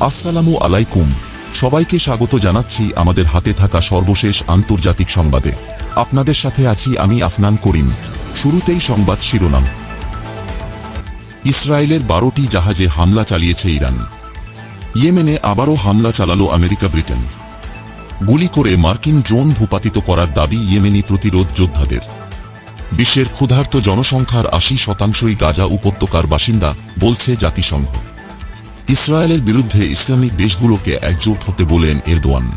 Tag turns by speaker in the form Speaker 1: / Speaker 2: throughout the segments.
Speaker 1: আসসালামু আলাইকুম। সবাইকে স্বাগত জানাচ্ছি আমাদের হাতে থাকা সর্বশেষ আন্তর্জাতিক সংবাদে। আপনাদের সাথে আছি আমি আফনান করিম। শুরুতেই সংবাদ শিরোনাম। ইসরায়েলের বারোটি জাহাজে হামলা চালিয়েছে ইরান। ইয়েমেনে আবারও হামলা চালালো আমেরিকা, ব্রিটেন। গুলি করে মার্কিন ড্রোন ভূপাতিত করার দাবি ইয়েমেনি প্রতিরোধ যোদ্ধাদের। বিশ্বের ক্ষুধার্ত জনসংখ্যার আশি শতাংশই গাজা উপত্যকার বাসিন্দা, বলছে জাতিসংঘ। ইসরায়েলের বিরুদ্ধে ইসলামিক দেশগুলোকে একজোট হতে বলেন এরদোয়ান।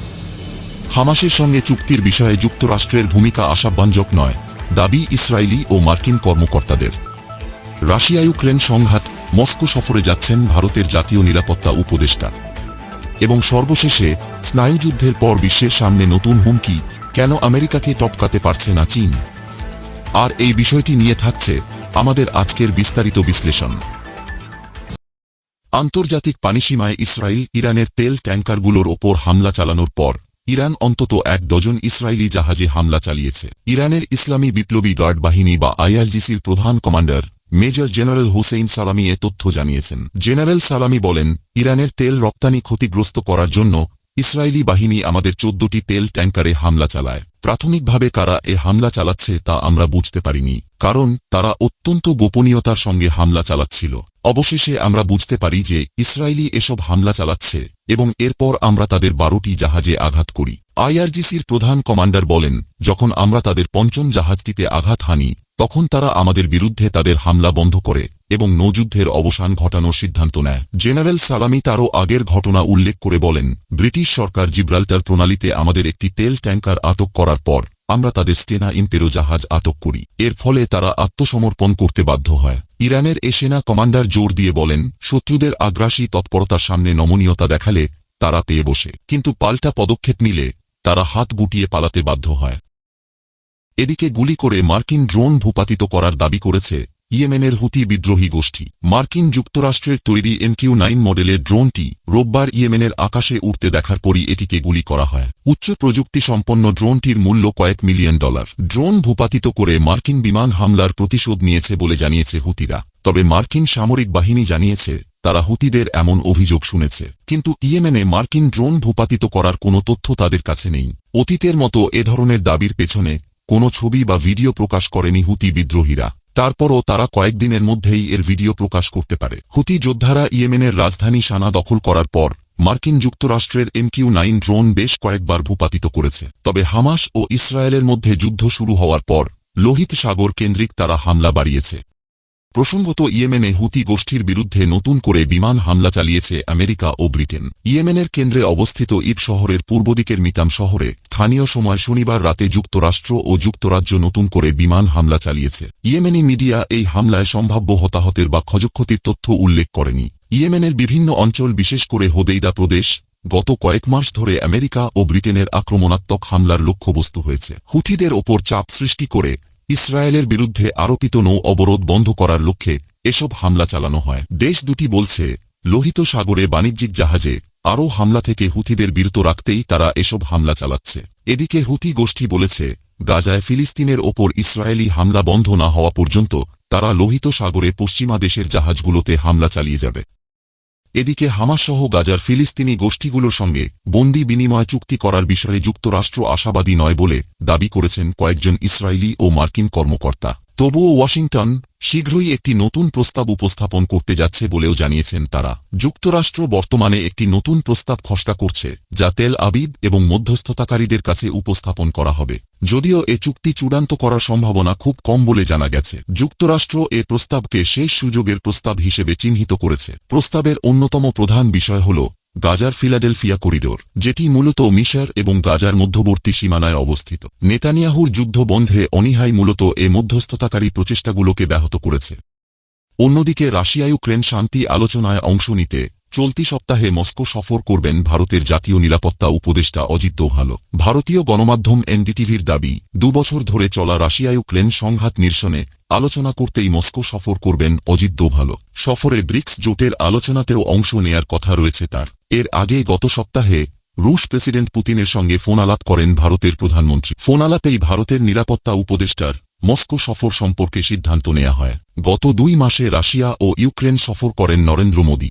Speaker 1: হামাসের সঙ্গে চুক্তির বিষয়ে যুক্তরাষ্ট্রের ভূমিকা আশাব্যঞ্জক নয়, দাবি ইসরায়েলি ও মার্কিন কর্মকর্তাদের। রাশিয়া ইউক্রেন সংঘাত, মস্কো সফরে যাচ্ছেন ভারতের জাতীয় নিরাপত্তা উপদেষ্টা। এবং সর্বশেষে স্নায়ুযুদ্ধের পর বিশ্বের সামনে নতুন হুমকি, কেন আমেরিকাকে টপকাতে পারছে না চীন? আর এই বিষয়টি নিয়ে থাকছে আমাদের আজকের বিস্তারিত বিশ্লেষণ। আন্তর্জাতিক পানিসীমায় ইসরায়েল, ইরানের তেল ট্যাঙ্কারগুলোর ওপর হামলা চালানোর পর, ইরান অন্তত এক ডজন ইসরায়েলি জাহাজে হামলা চালিয়েছে। ইরানের ইসলামী বিপ্লবী গার্ড বাহিনী বা আইআরজিসির প্রধান কমান্ডার, মেজর জেনারেল হুসেইন সালামি এ তথ্য জানিয়েছেন। জেনারেল সালামি বলেন, ইরানের তেল রপ্তানি ক্ষতিগ্রস্ত করার জন্য ইসরায়েলি বাহিনী আমাদের চোদ্দটি তেল ট্যাঙ্কারে হামলা চালায়। প্রাথমিকভাবে কারা এ হামলা চালাচ্ছে তা আমরা বুঝতে পারিনি। কারণ তারা অত্যন্ত গোপনীয়তার সঙ্গে হামলা চালাচ্ছিল। অবশেষে আমরা বুঝতে পারি যে ইসরায়েলি এসব হামলা চালাচ্ছে এবং এরপর আমরা তাদের বারোটি জাহাজে আঘাত করি। আইআরজিসির প্রধান কমান্ডার বলেন, যখন আমরা তাদের পঞ্চম জাহাজটিতে আঘাত হানি, তখন তারা আমাদের বিরুদ্ধে তাদের হামলা বন্ধ করে। এবং নৌযুদ্ধের অবসান ঘটানোর সিদ্ধান্ত নেয়। জেনারেল সালামি তারও আগের ঘটনা উল্লেখ করে বলেন, ব্রিটিশ সরকার জিব্রাল্টার প্রণালীতে আমাদের একটি তেল ট্যাঙ্কার আটক করার পর আমরা তাদের স্টেনা ইম্পেরো জাহাজ আটক করি। এর ফলে তারা আত্মসমর্পণ করতে বাধ্য হয়। ইরানের এ সেনা কমান্ডার জোর দিয়ে বলেন, শত্রুদের আগ্রাসী তৎপরতার সামনে নমনীয়তা দেখালে তারা পেয়ে বসে, কিন্তু পাল্টা পদক্ষেপ নিলে তারা হাত গুটিয়ে পালাতে বাধ্য হয়। এদিকে গুলি করে মার্কিন ড্রোন ভূপাতিত করার দাবি করেছে ইয়েমেনের হুতি বিদ্রোহী গোষ্ঠী। মার্কিন যুক্তরাষ্ট্রের তৈরি এমকিউ নাইন মডেলের ড্রোনটি রোববার ইয়েমেনের আকাশে উঠতে দেখার পরই এটিকে গুলি করা হয়। উচ্চ প্রযুক্তি সম্পন্ন ড্রোনটির মূল্য কয়েক মিলিয়ন ডলার। ড্রোন ভূপাতিত করে মার্কিন বিমান হামলার প্রতিশোধ নিয়েছে বলে জানিয়েছে হুতিরা। তবে মার্কিন সামরিক বাহিনী জানিয়েছে, তারা হুতিদের এমন অভিযোগ শুনেছে। কিন্তু ইয়েমেনে মার্কিন ড্রোন ভূপাতিত করার কোনো তথ্য তাদের কাছে নেই। অতীতের মতো এ ধরনের দাবির পেছনে কোনো ছবি বা ভিডিও প্রকাশ করেনি হুতি বিদ্রোহীরা। তারপরও তারা কয়েকদিনের মধ্যেই এর ভিডিও প্রকাশ করতে পারে। হুতি যোদ্ধারা ইয়েমেনের রাজধানী সানা দখল করার পর, মার্কিন যুক্তরাষ্ট্রের এমকিউ নাইন ড্রোন বেশ কয়েকবার ভূপাতিত করেছে। তবে হামাস ও ইসরায়েলের মধ্যে যুদ্ধ শুরু হওয়ার পর, লোহিত সাগর কেন্দ্রিক তারা হামলা বাড়িয়েছে। প্রসঙ্গত ইয়েমেনে হুতি গোষ্ঠীর বিরুদ্ধে নতুন করে বিমান হামলা চালিয়েছে আমেরিকা ও ব্রিটেন। ইয়েমেনের কেন্দ্রে অবস্থিত ইব শহরের পূর্বদিকের মিতাম শহরে স্থানীয় সময় শনিবার রাতে যুক্তরাষ্ট্র ও যুক্তরাজ্য নতুন করে বিমান হামলা চালিয়েছে। ইয়েমেনি মিডিয়া এই হামলায় সম্ভাব্য হতাহতের বা ক্ষয়ক্ষতির তথ্য উল্লেখ করেনি। ইয়েমেনের বিভিন্ন অঞ্চল, বিশেষ করে হোদেইদা প্রদেশ, গত কয়েক মাস ধরে আমেরিকা ও ব্রিটেনের আক্রমণাত্মক হামলার লক্ষ্যবস্তু হয়েছে। হুথিদের ওপর চাপ সৃষ্টি করে ইসরায়েলের বিরুদ্ধে আরোপিত নৌ অবরোধ বন্ধ করার লক্ষ্যে এসব হামলা চালানো হয়। দেশ দুটি বলছে, লোহিত সাগরে বাণিজ্যিক জাহাজে আরও হামলা থেকে হুথিদের বিরত রাখতেই তারা এসব হামলা চালাচ্ছে। এদিকে হুথি গোষ্ঠী বলেছে, গাজায় ফিলিস্তিনের ওপর ইসরায়েলি হামলা বন্ধ না হওয়া পর্যন্ত তারা লোহিত সাগরে পশ্চিমা দেশের জাহাজগুলোতে হামলা চালিয়ে যাবে। এদিকে হামাসসহ গাজার ফিলিস্তিনি গোষ্ঠীগুলোর সঙ্গে বন্দি বিনিময় চুক্তি করার বিষয়ে যুক্তরাষ্ট্র আশাবাদী নয় বলে দাবি করেছেন কয়েকজন ইসরায়েলি ও মার্কিন কর্মকর্তা। তবুও ওয়াশিংটন শীঘ্রই একটি নতুন প্রস্তাব উপস্থাপন করতে যাচ্ছে বলেও জানিয়েছেন তারা। যুক্তরাষ্ট্র বর্তমানে একটি নতুন প্রস্তাব খসড়া করছে, যা তেল আবিব এবং মধ্যস্থতাকারীদের কাছে উপস্থাপন করা হবে। যদিও এ চুক্তি চূড়ান্ত করার সম্ভাবনা খুব কম বলে জানা গেছে। যুক্তরাষ্ট্র এ প্রস্তাবকে শেষ সুযোগের প্রস্তাব হিসেবে চিহ্নিত করেছে। প্রস্তাবের অন্যতম প্রধান বিষয় হল গাজার ফিলাডেলফিয়া করিডোর, যেটি মূলত মিশর এবং গাজার মধ্যবর্তী সীমানায় অবস্থিত। নেতানিয়াহুর যুদ্ধ বন্ধে অনিহাই মূলত এ মধ্যস্থতাকারী প্রচেষ্টাগুলোকে ব্যাহত করেছে। অন্যদিকে রাশিয়া ইউক্রেন শান্তি আলোচনায় অংশ নিতে চলতি সপ্তাহে মস্কো সফর করবেন ভারতের জাতীয় নিরাপত্তা উপদেষ্টা অজিত দোভালো। ভারতীয় গণমাধ্যম এনডিটিভির দাবি, দুবছর ধরে চলা রাশিয়া ইউক্রেন সংঘাত নিরসনে আলোচনা করতেই মস্কো সফর করবেন অজিত দোভালো। সফরে ব্রিক্স জোটের আলোচনাতেও অংশ নেয়ার কথা রয়েছে তার। এর আগে গত সপ্তাহে রুশ প্রেসিডেন্ট পুতিনের সঙ্গে ফোন আলাপ করেন ভারতের প্রধানমন্ত্রী। ফোন আলাপেই ভারতের নিরাপত্তা উপদেষ্টার মস্কো সফর সম্পর্কে সিদ্ধান্ত নেওয়া হয়। গত দুই মাসে রাশিয়া ও ইউক্রেন সফর করেন নরেন্দ্র মোদী।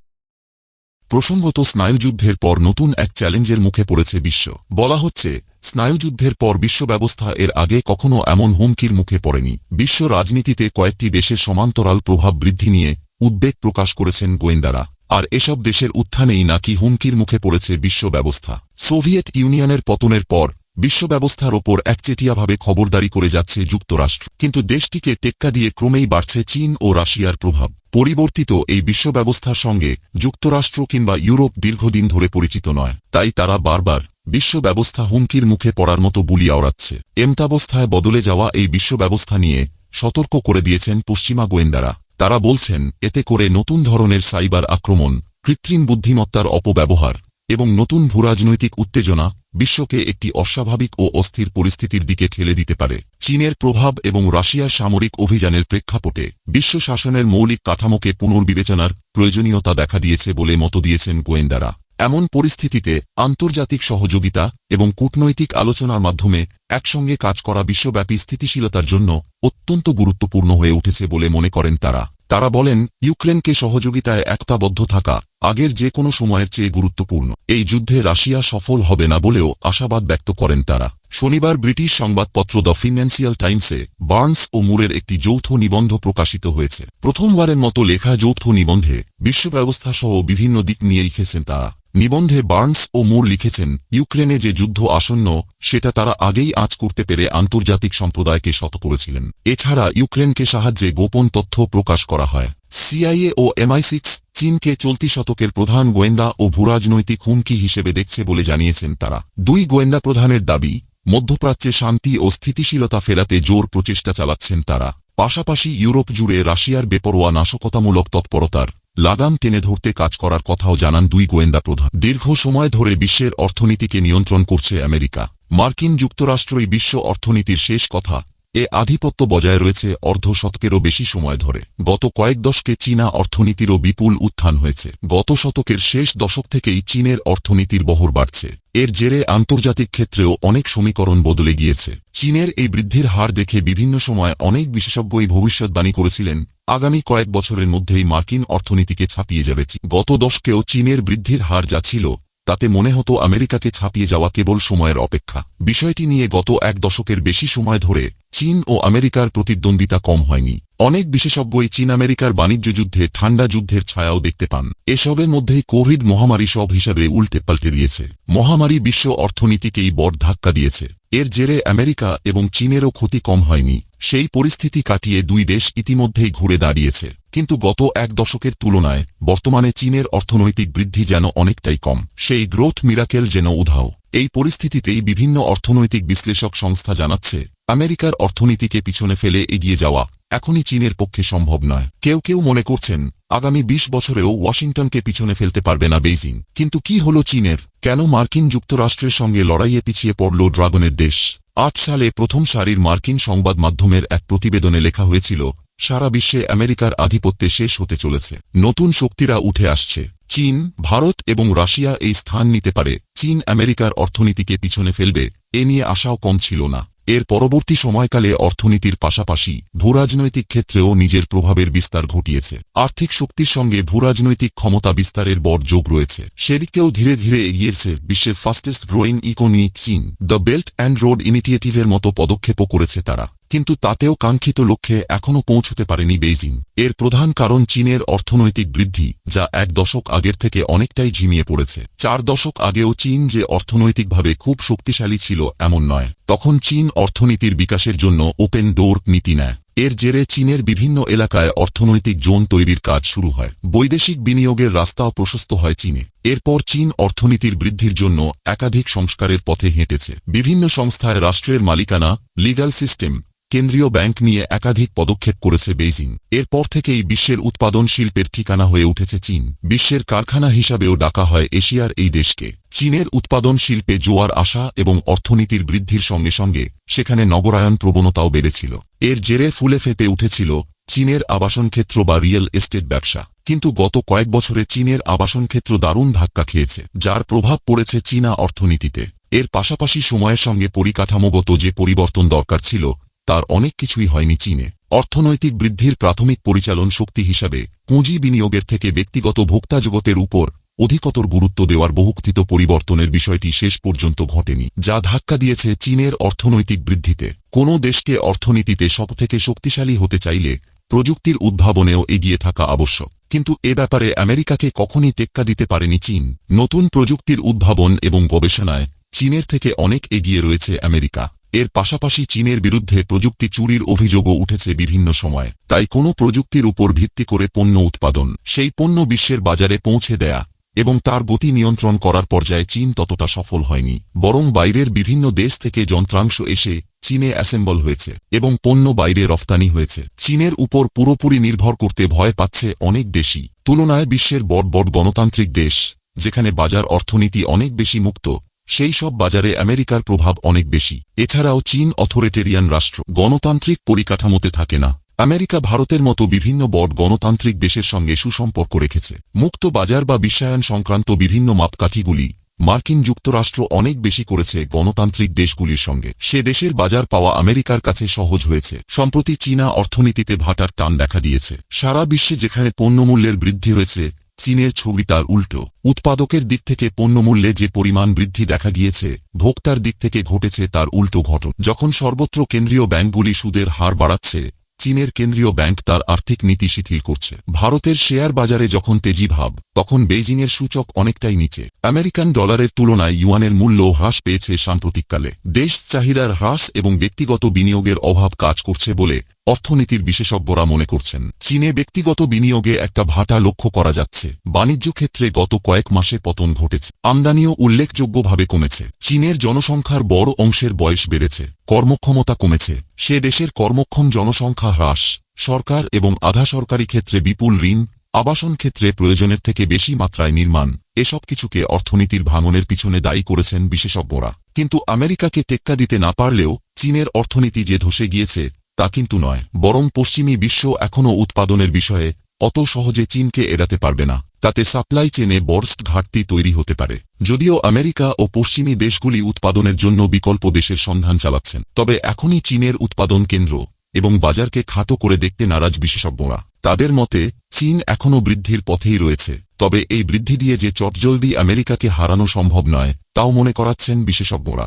Speaker 1: প্রসঙ্গত স্নায়ুযুদ্ধের পর নতুন এক চ্যালেঞ্জের মুখে পড়েছে বিশ্ব। বলা হচ্ছে, স্নায়ুযুদ্ধের পর বিশ্ব ব্যবস্থা এর আগে কখনো এমন হুমকির মুখে পড়েনি। বিশ্ব রাজনীতিতে কয়েকটি দেশের সমান্তরাল প্রভাব বৃদ্ধি নিয়ে উদ্বেগ প্রকাশ করেছেন গোয়েন্দারা। আর এসব দেশের উত্থানেই নাকি হুমকির মুখে পড়েছে বিশ্ব ব্যবস্থা। সোভিয়েত ইউনিয়নের পতনের পর, বিশ্ব ব্যবস্থার ওপর একচেটিয়াভাবে খবরদারি করে যাচ্ছে যুক্তরাষ্ট্র। কিন্তু দেশটিকে টেক্কা দিয়ে ক্রমেই বাড়ছে চীন ও রাশিয়ার প্রভাব। পরিবর্তিত এই বিশ্ব ব্যবস্থার সঙ্গে যুক্তরাষ্ট্র কিংবা ইউরোপ দীর্ঘদিন ধরে পরিচিত নয়। তাই তারা বারবার বিশ্ব ব্যবস্থা হুমকির মুখে পড়ার মতো বুলি আওড়াচ্ছে। এমতাবস্থায় বদলে যাওয়া এই বিশ্ব ব্যবস্থা নিয়ে সতর্ক করে দিয়েছেন পশ্চিমা গোয়েন্দারা। তারা বলছেন, এতে করে নতুন ধরনের সাইবার আক্রমণ, কৃত্রিম বুদ্ধিমত্তার অপব্যবহার, এবং নতুন ভূরাজনৈতিক উত্তেজনা বিশ্বকে একটি অস্বাভাবিক ও অস্থির পরিস্থিতির দিকে ঠেলে দিতে পারে। চীনের প্রভাব এবং রাশিয়ার সামরিক অভিযানের প্রেক্ষাপটে বিশ্ব শাসনের মৌলিক কাঠামোকে পুনর্বিবেচনার প্রয়োজনীয়তা দেখা দিয়েছে বলে মত দিয়েছেন গোয়েন্দারা। এমন পরিস্থিতিতে আন্তর্জাতিক সহযোগিতা এবং কূটনৈতিক আলোচনার মাধ্যমে একসঙ্গে কাজ করা বিশ্বব্যাপী স্থিতিশীলতার জন্য অত্যন্ত গুরুত্বপূর্ণ হয়ে উঠেছে বলে মনে করেন তারা। তারা বলেন, ইউক্রেনকে সহযোগিতায় একতাবদ্ধ থাকা আগের যে কোনো সময়ের চেয়ে গুরুত্বপূর্ণ। এই যুদ্ধে রাশিয়া সফল হবে না বলেও আশাবাদ ব্যক্ত করেন তারা। শনিবার ব্রিটিশ সংবাদপত্র দ্য ফিনান্সিয়াল টাইমসে বার্নস ও মুরের একটি যৌথ নিবন্ধ প্রকাশিত হয়েছে। প্রথমবারের মতো লেখা যৌথ নিবন্ধে বিশ্ব ব্যবস্থা সহ বিভিন্ন দিক নিয়ে লিখেছেন তারা। নিবন্ধে বার্নস ও মুর লিখেছেন, ইউক্রেনে যে যুদ্ধ আসন্ন সেটা তারা আগেই আঁচ করতে পেরে আন্তর্জাতিক সম্প্রদায়কে শত করেছিলেন। এছাড়া ইউক্রেনকে সাহায্যে গোপন তথ্য প্রকাশ করা হয়। সিআইএ ও এমআই সিক্স চীনকে চলতি শতকের প্রধান গোয়েন্দা ও ভূরাজনৈতিক হুমকি হিসেবে দেখছে বলে জানিয়েছেন তারা। দুই গোয়েন্দা প্রধানের দাবি, মধ্যপ্রাচ্যে শান্তি ও স্থিতিশীলতা ফেরাতে জোর প্রচেষ্টা চালাচ্ছেন তারা। পাশাপাশি ইউরোপ জুড়ে রাশিয়ার বেপরোয়া নাশকতামূলক তৎপরতার লাগাম টেনে ধরতে কাজ করার কথাও জানান দুই গোয়েন্দা প্রধান। দীর্ঘ সময় ধরে বিশ্বের অর্থনীতিকে নিয়ন্ত্রণ করছে আমেরিকা। মার্কিন যুক্তরাষ্ট্রই বিশ্ব অর্থনীতির শেষ কথা। এ আধিপত্য বজায় রয়েছে অর্ধ শতকেরও বেশি সময় ধরে। গত কয়েক দশকে চীনা অর্থনীতিরও বিপুল উত্থান হয়েছে। গত শতকের শেষ দশক থেকেই চীনের অর্থনীতির বহর বাড়ছে। এর জেরে আন্তর্জাতিক ক্ষেত্রেও অনেক সমীকরণ বদলে গিয়েছে। চীনের এই বৃদ্ধির হার দেখে বিভিন্ন সময় অনেক বিশেষজ্ঞই ভবিষ্যৎবাণী করেছিলেন, আগামী কয়েক বছরের মধ্যেই মার্কিন অর্থনীতিকে ছাপিয়ে যাবে গত দশকেও চীনের বৃদ্ধির হার যা ছিল তাতে মনে হতো আমেরিকাকে ছাপিয়ে যাওয়া কেবল সময়ের অপেক্ষা। বিষয়টি নিয়ে গত এক দশকের বেশি সময় ধরে চীন ও আমেরিকার প্রতিদ্বন্দ্বিতা কম হয়নি। অনেক বিশেষজ্ঞই চীন আমেরিকার বাণিজ্য যুদ্ধে ঠান্ডা যুদ্ধের ছায়াও দেখতে পান। এসবের মধ্যেই কোভিড মহামারী সব হিসাবে উল্টে পাল্টে দিয়েছে। মহামারী বিশ্ব অর্থনীতিকেই বড় ধাক্কা দিয়েছে। এর জেরে আমেরিকা এবং চীনেরও ক্ষতি কম হয়নি। সেই পরিস্থিতি কাটিয়ে দুই দেশ ইতিমধ্যেই ঘুরে দাঁড়িয়েছে। কিন্তু গত এক দশকের তুলনায় বর্তমানে চীনের অর্থনৈতিক বৃদ্ধি যেন অনেকটাই কম। সেই গ্রোথ মিরাকেল যেন উধাও। এই পরিস্থিতিতেই বিভিন্ন অর্থনৈতিক বিশ্লেষক সংস্থা জানাচ্ছে, আমেরিকার অর্থনীতিকে পিছনে ফেলে এগিয়ে যাওয়া এখনই চীনের পক্ষে সম্ভব নয়। কেউ কেউ মনে করছেন, আগামী ২০ বছরেও ওয়াশিংটনকে পিছনে ফেলতে পারবে না বেইজিং। কিন্তু কি হল চীনের? কেন মার্কিন যুক্তরাষ্ট্রের সঙ্গে লড়াইয়ে পিছিয়ে পড়ল ড্রাগনের দেশ? আট সালে প্রথম সারির মার্কিন সংবাদ মাধ্যমের এক প্রতিবেদনে লেখা হয়েছিল, সারা বিশ্বে আমেরিকার আধিপত্যে শেষ হতে চলেছে। নতুন শক্তিরা উঠে আসছে। চীন, ভারত এবং রাশিয়া এই স্থান নিতে পারে। চীন আমেরিকার অর্থনীতিকে পিছনে ফেলবে, এ নিয়ে আশাও কম ছিল না। এর পরবর্তী সময়কালে অর্থনীতির পাশাপাশি ভূরাজনৈতিক ক্ষেত্রেও নিজের প্রভাবের বিস্তার ঘটিয়েছে। আর্থিক শক্তির সঙ্গে ভূরাজনৈতিক ক্ষমতা বিস্তারের বড় যোগ রয়েছে। সেদিকেও ধীরে ধীরে এগিয়েছে বিশ্বের ফাস্টেস্ট গ্রোয়িং ইকোনমিক চীন। দ্য বেল্ট অ্যান্ড রোড ইনিটিয়েটিভের মতো পদক্ষেপও করেছে তারা। কিন্তু তাতেও কাঙ্ক্ষিত লক্ষ্যে এখনও পৌঁছতে পারেনি বেইজিং। এর প্রধান কারণ চীনের অর্থনৈতিক বৃদ্ধি, যা এক দশক আগের থেকে অনেকটাই ঝিমিয়ে পড়েছে। চার দশক আগেও চীন যে অর্থনৈতিকভাবে খুব শক্তিশালী ছিল, এমন নয়। তখন চীন অর্থনীতির বিকাশের জন্য ওপেন ডোর নীতি নেয়। এর জেরে চীনের বিভিন্ন এলাকায় অর্থনৈতিক জোন তৈরির কাজ শুরু হয়। বৈদেশিক বিনিয়োগের রাস্তাও প্রশস্ত হয় চীনে। এরপর চীন অর্থনীতির বৃদ্ধির জন্য একাধিক সংস্কারের পথে হেঁটেছে। বিভিন্ন সংস্থায় রাষ্ট্রের মালিকানা, লিগাল সিস্টেম, কেন্দ্রীয় ব্যাংক নিয়ে একাধিক পদক্ষেপ করেছে বেইজিং। এরপর থেকেই বিশ্বের উৎপাদন শিল্পের ঠিকানা হয়ে উঠেছে চীন। বিশ্বের কারখানা হিসাবেও ডাকা হয় এশিয়ার এই দেশকে। চীনের উৎপাদন শিল্পে জোয়ার আসা এবং অর্থনীতির বৃদ্ধির সঙ্গে সঙ্গে সেখানে নগরায়ন প্রবণতাও বেড়েছিল। এর জেরে ফুলে ফেপে উঠেছিল চীনের আবাসন ক্ষেত্র বা রিয়েল এস্টেট ব্যবসা। কিন্তু গত কয়েক বছরে চীনের আবাসন ক্ষেত্র দারুণ ধাক্কা খেয়েছে, যার প্রভাব পড়েছে চীনা অর্থনীতিতে। এর পাশাপাশি সময়ের সঙ্গে পরিকাঠামোগত যে পরিবর্তন দরকার ছিল, তার অনেক কিছুই হয়নি চীনে। অর্থনৈতিক বৃদ্ধির প্রাথমিক পরিচালন শক্তি হিসাবে পুঁজি বিনিয়োগের থেকে ব্যক্তিগত ভোক্তা জগতের উপর অধিকতর গুরুত্ব দেওয়ার বহুকথিত পরিবর্তনের বিষয়টি শেষ পর্যন্ত ঘটেনি, যা ধাক্কা দিয়েছে চীনের অর্থনৈতিক বৃদ্ধিতে। কোনো দেশকে অর্থনীতিতে সবথেকে শক্তিশালী হতে চাইলে প্রযুক্তির উদ্ভাবনেও এগিয়ে থাকা আবশ্যক। কিন্তু এ ব্যাপারে আমেরিকাকে কখনই টেক্কা দিতে পারেনি চীন। নতুন প্রযুক্তির উদ্ভাবন এবং গবেষণায় চীনের থেকে অনেক এগিয়ে রয়েছে আমেরিকা। এর পাশাপাশি চীনের বিরুদ্ধে প্রযুক্তি চুরির অভিযোগও উঠেছে বিভিন্ন সময়। তাই কোনো প্রযুক্তির উপর ভিত্তি করে পণ্য উৎপাদন, সেই পণ্য বিশ্বের বাজারে পৌঁছে দেয়া এবং তার গতি নিয়ন্ত্রণ করার পর্যায়ে চীন ততটা সফল হয়নি, বরং বাইরের বিভিন্ন দেশ থেকে যন্ত্রাংশ এসে চীনে অ্যাসেম্বল হয়েছে এবং পণ্য বাইরে রফতানি হয়েছে। চীনের উপর পুরোপুরি নির্ভর করতে ভয় পাচ্ছে অনেক দেশই। তুলনায় বিশ্বের বড় বড় গণতান্ত্রিক দেশ, যেখানে বাজার অর্থনীতি অনেক বেশি মুক্ত, সেই সব বাজারে আমেরিকার প্রভাব অনেক বেশি। এছাড়াও চীন অথরিটেরিয়ান রাষ্ট্র গণতান্ত্রিক পরিকাঠামোতে থাকে না। আমেরিকা ভারতের মতো বিভিন্ন বড় গণতান্ত্রিক দেশের সঙ্গে সুসম্পর্ক রেখেছে। মুক্ত বাজার বা বিশ্বায়ন সংক্রান্ত বিভিন্ন মাপকাঠিগুলি মার্কিন যুক্তরাষ্ট্র অনেক বেশি করেছে গণতান্ত্রিক দেশগুলির সঙ্গে। সে দেশের বাজার পাওয়া আমেরিকার কাছে সহজ হয়েছে। সম্প্রতি চীনা অর্থনীতিতে ভাটার টান দেখা দিয়েছে। সারা বিশ্বে যেখানে পণ্যমূল্যের বৃদ্ধি হয়েছে, চীনের ছবি তার উল্টো। উৎপাদকের দিক থেকে পণ্যমূল্যে যে পরিমাণ বৃদ্ধি দেখা গিয়েছে ভোক্তার দিক থেকে ঘটেছে তার উল্টো ঘটন। যখন সর্বত্র কেন্দ্রীয় ব্যাংকগুলি সুদের হার বাড়াচ্ছে চীনের কেন্দ্রীয় ব্যাংক তার আর্থিক নীতি শিথিল করছে। ভারতের শেয়ার বাজারে যখন তেজি ভাব, তখন বেইজিংয়ের সূচক অনেকটাই নিচে। আমেরিকান ডলারের তুলনায় ইউয়ানের মূল্য হ্রাস পেয়েছে সাম্প্রতিককালে। দেশ চাহিদার হ্রাস এবং ব্যক্তিগত বিনিয়োগের অভাব কাজ করছে বলে অর্থনীতির বিশেষজ্ঞরা মনে করছেন, চীনে ব্যক্তিগত বিনিয়োগে একটা ভাটা লক্ষ্য করা যাচ্ছে। বাণিজ্য ক্ষেত্রে গত কয়েক মাসে পতন ঘটেছে। আমদানিও উল্লেখযোগ্যভাবে কমেছে। চীনের জনসংখ্যার বড় অংশের বয়স বেড়েছে। কর্মক্ষমতা কমেছে। সে দেশের কর্মক্ষম জনসংখ্যা হ্রাস। সরকার এবং আধা সরকারি ক্ষেত্রে বিপুল ঋণ, আবাসন ক্ষেত্রে প্রয়োজনের থেকে বেশি মাত্রায় নির্মাণ, এসব কিছুকে অর্থনীতির ভাঙনের পিছনে দায়ী করেছেন বিশেষজ্ঞরা। কিন্তু আমেরিকাকে টেক্কা দিতে না পারলেও চীনের অর্থনীতি যে ধসে গিয়েছে তা কিন্তু নয়, বরং পশ্চিমী বিশ্ব এখনও উৎপাদনের বিষয়ে অত সহজে চীনকে এড়াতে পারবে না। তাতে সাপ্লাই চেনে বর্স্ট ঘাটতি তৈরি হতে পারে। যদিও আমেরিকা ও পশ্চিমী দেশগুলি উৎপাদনের জন্য বিকল্প দেশের সন্ধান চালাচ্ছেন, তবে এখনই চীনের উৎপাদন কেন্দ্র এবং বাজারকে খাটো করে দেখতে নারাজ বিশেষজ্ঞরা। তাদের মতে, চীন এখনও বৃদ্ধির পথেই রয়েছে, তবে এই বৃদ্ধি দিয়ে যে চটজলদি আমেরিকাকে হারানো সম্ভব নয়, তাও মনে করাচ্ছেন বিশেষজ্ঞরা।